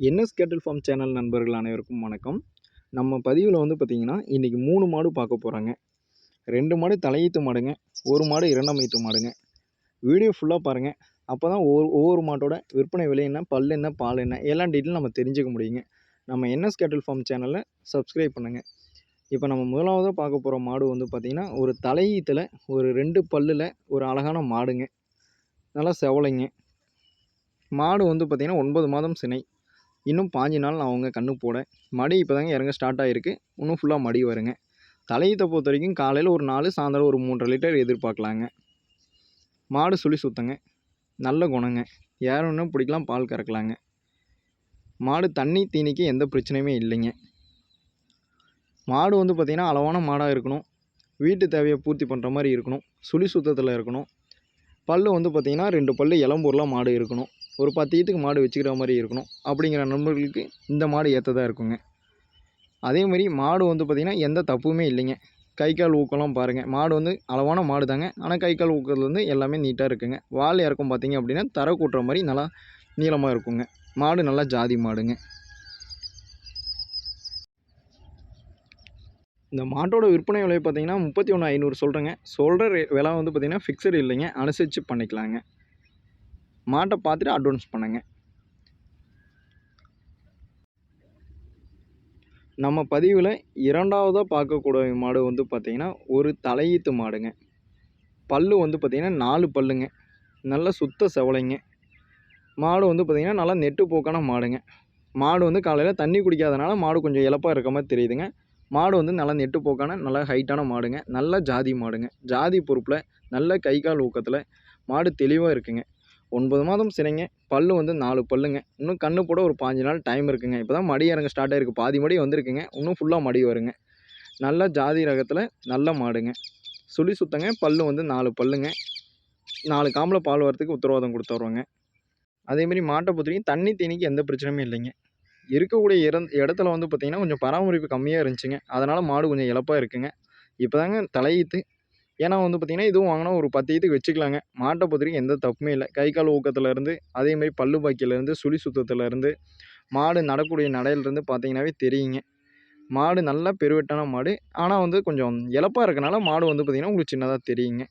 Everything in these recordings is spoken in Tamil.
என்எஸ் கேட்டில் ஃபார்ம் சேனல் நண்பர்கள் அனைவருக்கும் வணக்கம். நம்ம பதிவில் வந்து பார்த்திங்கன்னா இன்றைக்கி மூணு மாடு பார்க்க போகிறாங்க ரெண்டு மாடு தலையீத்து மாடுங்க ஒரு மாடு இரண்டாம் ஈத்து மாடுங்க. வீடியோ ஃபுல்லாக பாருங்கள் அப்போ தான் ஒவ்வொரு ஒவ்வொரு மாட்டோட விற்பனை விலை என்ன பல் என்ன பால் என்ன எல்லா டீட்டெயிலும் நம்ம தெரிஞ்சுக்க முடியுங்க. நம்ம என்எஸ் கேட்டில் ஃபார்ம் சேனலை சப்ஸ்கிரைப் பண்ணுங்கள் இப்போ நம்ம முதலாவதாக பார்க்க போகிற மாடு வந்து பார்த்திங்கன்னா ஒரு தலையீத்தில் ஒரு ரெண்டு பல்லில் ஒரு அழகான மாடுங்க. நல்லா செவலைங்க. மாடு வந்து பார்த்திங்கன்னா ஒன்பது மாதம் சினை. இன்னும் பாஞ்சு நாள் நான் அவங்க கன்று போட மடி இப்போ தாங்க இறங்க ஸ்டார்ட் ஆகிருக்கு இன்னும் ஃபுல்லாக மடி வருங்க. தலையீத்தை பொறுத்த வரைக்கும் காலையில் ஒரு நாலு சாயந்தரம் ஒரு மூன்றரை லிட்டர் எதிர்பார்க்கலாங்க. மாடு சுழி சுத்தங்க. நல்ல குணங்க. யாருன்னு பிடிக்கலாம் பால் கறக்கலாங்க. மாடு தண்ணி தீனிக்கு எந்த பிரச்சனையுமே இல்லைங்க. மாடு வந்து பார்த்திங்கன்னா அளவான மாடாக இருக்கணும். வீட்டு தேவையை பூர்த்தி பண்ணுற மாதிரி இருக்கணும். சுழி சுத்தத்தில் இருக்கணும். பல் வந்து பார்த்திங்கன்னா ரெண்டு பல் இளம்பூரில் மாடு இருக்கணும். ஒரு பத்து ஈத்துக்கு மாடு வச்சுக்கிற மாதிரி இருக்கணும். அப்படிங்கிற நண்பர்களுக்கு இந்த மாடு ஏற்றதாக இருக்குங்க. அதே மாதிரி மாடு வந்து பார்த்திங்கன்னா எந்த தப்புமே இல்லைங்க. கை கால் ஊக்கம்லாம் பாருங்கள் மாடு வந்து அளவான மாடு தாங்க ஆனால் கை கால் ஊக்கத்தில் வந்து எல்லாமே நீட்டாக இருக்குங்க. வால் இறக்கம் பார்த்திங்க அப்படின்னா தர கூட்டுற மாதிரி நல்லா நீளமாக இருக்குங்க. மாடு நல்லா ஜாதி மாடுங்க. இந்த மாட்டோட விற்பனை விலை பார்த்தீங்கன்னா முப்பத்தி ஒன்று ஐநூறு சொல்கிறேங்க சொல்கிற விலை வந்து பார்த்திங்கன்னா ஃபிக்ஸடு இல்லைங்க. அனுசரித்து பண்ணிக்கலாங்க. மாட்டை பார்த்துட்டு அட்வான்ஸ் பண்ணுங்க. நம்ம பதிவில் இரண்டாவதாக பார்க்கக்கூடிய மாடு வந்து பார்த்திங்கன்னா ஒரு தலையீத்து மாடுங்க. பல்லு வந்து பார்த்திங்கன்னா நாலு பல்லுங்க. நல்ல சுத்த செவலைங்க. மாடு வந்து பார்த்திங்கன்னா நல்லா நெட்டு போக்கான மாடுங்க. மாடு வந்து காலையில் தண்ணி குடிக்காதனால மாடு கொஞ்சம் இழப்பாக இருக்க மாதிரி தெரியுதுங்க. மாடு வந்து நல்லா நெட்டு போக்கான நல்ல ஹைட்டான மாடுங்க. நல்ல ஜாதி மாடுங்க. ஜாதி பொறுப்பில் நல்ல கை கால் ஊக்கத்தில் மாடு தெளிவாக இருக்குங்க. ஒன்பது மாதம் சினைங்க. பல்லு வந்து நாலு பல்லுங்க. இன்னும் கண்ணு போட ஒரு பாஞ்சு நாள் டைம் இருக்குங்க. இப்போ தான் மடி இறங்க ஸ்டார்ட் ஆகிருக்கு பாதி மடி வந்திருக்குங்க. இன்னும் ஃபுல்லாக மடி வருங்க. நல்ல ஜாதி ரகத்தில் நல்ல மாடுங்க. சுழி சுத்தங்க. பல்லு வந்து நாலு பல்லுங்க. நாலு காம்பில் பால் வரத்துக்கு உத்தரவாதம் கொடுத்துட்றோங்க அதேமாரி மாட்டை பொறுத்தவரைக்கும் தண்ணி தீனிக்கு எந்த பிரச்சனையும் இல்லைங்க. இருக்கக்கூடிய இடம் இடத்துல வந்து பார்த்திங்கன்னா கொஞ்சம் பராமரிப்பு கம்மியாக இருந்துச்சுங்க. அதனால் மாடு கொஞ்சம் இழப்பாக இருக்குங்க. இப்போ தாங்க தலையீத்து ஏன்னா வந்து பார்த்திங்கன்னா இதுவும் வாங்கினா ஒரு பத்து ஈத்துக்கு வச்சுக்கலாங்க. மாட்டை பொறுத்தவரைக்கும் எந்த தப்புமே இல்லை. கை கால் ஊக்கத்துலேருந்து அதேமாதிரி பல்லு பாக்கியிலேருந்து சுழி சுத்தத்துலேருந்து மாடு நடக்கூடிய நடையிலேருந்து பார்த்தீங்கன்னாவே தெரியுங்க. மாடு நல்ல பெருவெட்டான மாடு. ஆனால் வந்து கொஞ்சம் இழப்பாக இருக்கனால மாடு வந்து பார்த்திங்கன்னா உங்களுக்கு சின்னதாக தெரியுங்க.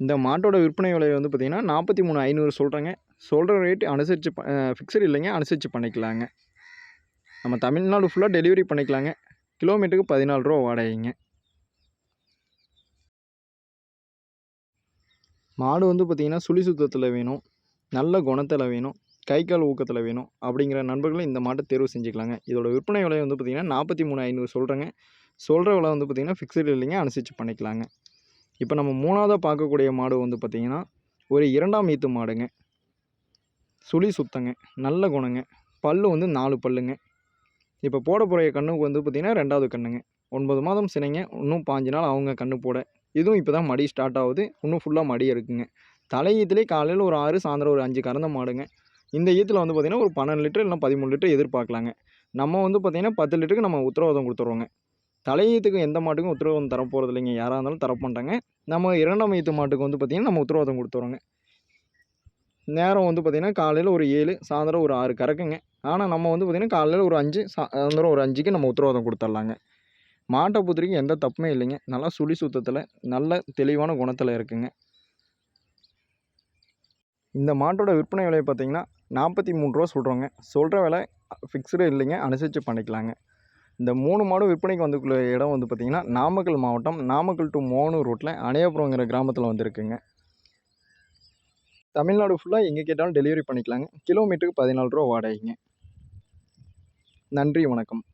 இந்த மாட்டோட விற்பனை விலை வந்து பார்த்திங்கன்னா நாற்பத்தி மூணு ஐநூறு சொல்கிறேங்க சொல்கிற ரேட்டு அனுசரித்து ஃபிக்ஸட் இல்லைங்க. அனுசரித்து பண்ணிக்கலாங்க. நம்ம தமிழ்நாடு ஃபுல்லாக டெலிவரி பண்ணிக்கலாங்க. கிலோமீட்டருக்கு பதினாலு ரூபா வாடகைங்க. மாடு வந்து பார்த்திங்கன்னா சுழி சுத்தத்தில் வேணும் நல்ல குணத்தில் வேணும் கை கால் ஊக்கத்தில் வேணும் அப்படிங்கிற நண்பர்களும் இந்த மாட்டை தேர்வு செஞ்சுக்கலாங்க. இதோட விற்பனை விலை வந்து பார்த்திங்கன்னா நாற்பத்தி மூணு ஐநூறு சொல்கிறேங்க சொல்கிற விலை வந்து பார்த்திங்கன்னா ஃபிக்ஸ்டு இல்லைங்க அனுசரித்து பண்ணிக்கலாங்க. இப்போ நம்ம மூணாவதாக பார்க்கக்கூடிய மாடு வந்து பார்த்திங்கன்னா ஒரு இரண்டாம் ஈத்து மாடுங்க. சுழி சுத்தங்க நல்ல குணங்க. பல்லு வந்து நாலு பல்லுங்க. இப்போ போட போகிற கண்ணுக்கு வந்து பார்த்திங்கன்னா ரெண்டாவது கண்ணுங்க. ஒன்பது மாதம் சினைங்க இன்னும் பாஞ்சு நாள் அவங்க கண்ணு போட. இதுவும் இப்போ தான் மடி ஸ்டார்ட் ஆகுது. இன்னும் ஃபுல்லாக மடி இருக்குங்க. தலை ஈத்துலேயே காலையில் ஒரு ஆறு சாயந்தரம் ஒரு அஞ்சு கறந்த மாடுங்க. இந்த ஈத்தில் வந்து பார்த்திங்கன்னா ஒரு பன்னெண்டு லிட்டர் இல்லை பதிமூணு லிட்டர் எதிர்பார்க்கலாங்க நம்ம வந்து பார்த்திங்கன்னா பத்து லிட்டருக்கு நம்ம உத்தரவாதம் கொடுத்துருவோங்க தலையீத்துக்கு எந்த மாட்டுக்கும் உத்தரவாதம் தரப்போகிறது இல்லைங்க யாராக இருந்தாலும் தர மாட்டாங்க. நம்ம இரண்டாம் ஈத்து மாட்டுக்கு வந்து பார்த்திங்கன்னா நம்ம உத்தரவாதம் கொடுத்துருவோங்க நேரம் வந்து பார்த்திங்கன்னா காலையில் ஒரு ஏழு சாயந்தரம் ஒரு ஆறு கறக்குங்க. ஆனால் நம்ம வந்து பார்த்திங்கன்னா காலையில் ஒரு அஞ்சு சாயந்தரம் ஒரு அஞ்சுக்கு நம்ம உத்தரவாதம் கொடுத்துர்லாங்க. மாட்டை பொறுத்த எந்த தப்புமே இல்லைங்க. நல்லா சுழி சுத்தத்தில் நல்ல தெளிவான குணத்தில் இருக்குங்க. இந்த மாட்டோட விற்பனை விலையை பார்த்திங்கன்னா நாற்பத்தி மூணு ரூபா சொல்கிறோங்க சொல்கிற விலை ஃபிக்ஸ்டு இல்லைங்க. அனுசரித்து பண்ணிக்கலாங்க. இந்த மூணு மாடும் விற்பனைக்கு வந்துக்குள்ள இடம் வந்து பார்த்திங்கன்னா நாமக்கல் மாவட்டம் நாமக்கல் டு மோனூர் ரோட்டில் அணையபுரங்கிற கிராமத்தில் வந்துருக்குங்க. தமிழ்நாடு ஃபுல்லாக எங்கே கேட்டாலும் டெலிவரி பண்ணிக்கலாங்க. கிலோமீட்டருக்கு பதினாலு ரூபா வாடகைங்க. நன்றி வணக்கம்.